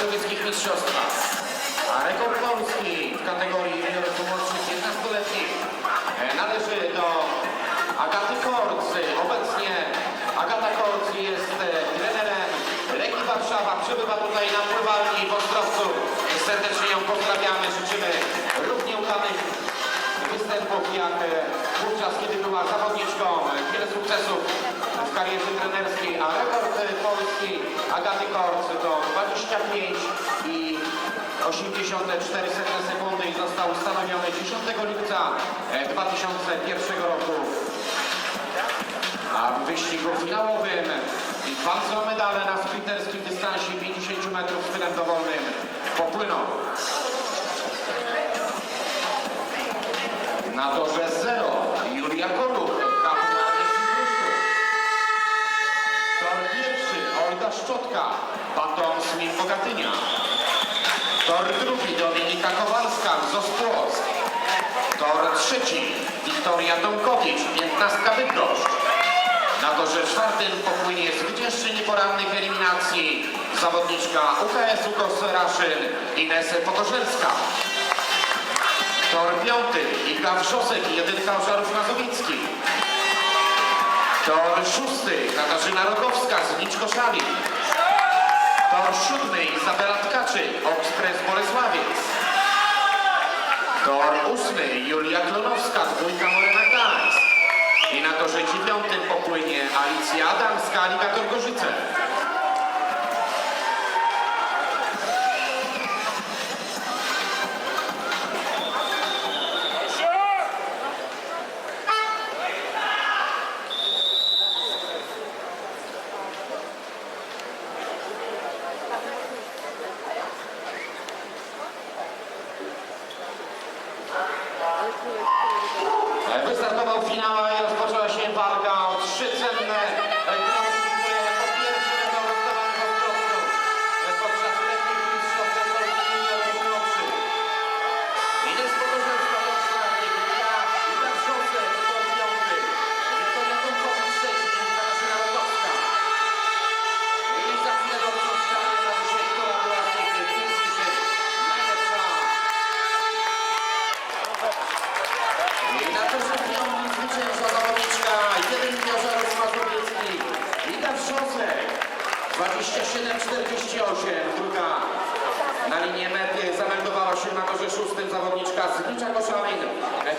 Katowieckich Mistrzostwach. A rekord Polski w kategorii juniorów młodszych 15-letnich e, należy do Agaty Korc. Obecnie Agata Korc jest e, trenerem Legii Warszawa. Przybywa tutaj na pływalni w Ostrowcu. Serdecznie ją pozdrawiamy. Życzymy równie udanych występów jak e, wówczas, kiedy była zawodniczką. Wiele sukcesów w karierze trenerskiej, a rekord Polski Agaty Korc to 25 i 84 sekundy i został ustanowiony 10 lipca e, 2001 roku. A w wyścigu finałowym walczą o medale na sprinterskim dystansie 50 metrów z pylem dowolnym popłyną. Na torze 0 Julia Koluch, kapitan Tor Olga Szczotka, Baton Smith Bogatynia. Tor drugi Dominika Kowalska, Zospłock. Tor trzeci Wiktoria Tomkowicz, 15 Bydgoszcz. Na torze czwartym popłynie zwyciężczyni porannych eliminacji zawodniczka UKS-u Kosraszyn Ines Podorzelska. Tor piąty Iga Wrzosek i Jedynka Ożarów Mazowiecki. Tor szósty Katarzyna Rogowska z Liczkoszami. Tor siódmy Izabela Tkaczy, Okspres Bolesławiec. Tor ósmy Julia Klonowska, dwójka Morena Gdańsk. I na torze dziewiątym popłynie Alicja Adamska, Aligator Gorzyce. Wystartował finał i zwycięża zawodniczka, jeden Pożarów Mazowieckich, Ida Wrzosek, 27-48, druga. Na linię mety zameldowała się na torze szóstym zawodniczka z Licza Koszalin,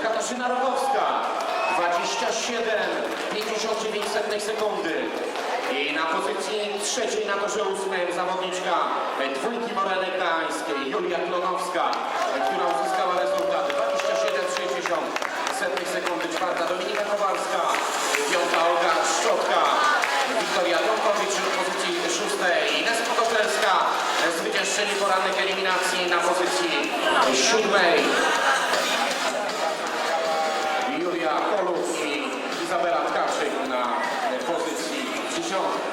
Katarzyna Rogowska, 27-59 sekundy. I na pozycji trzeciej na torze ósmym zawodniczka dwójki Moreny Gdańskiej, Julia Klonowska, zaczęli poranek eliminacji na pozycji siódmej. Julia Kolów i Izabela Tkaczyk na pozycji dziesiątej.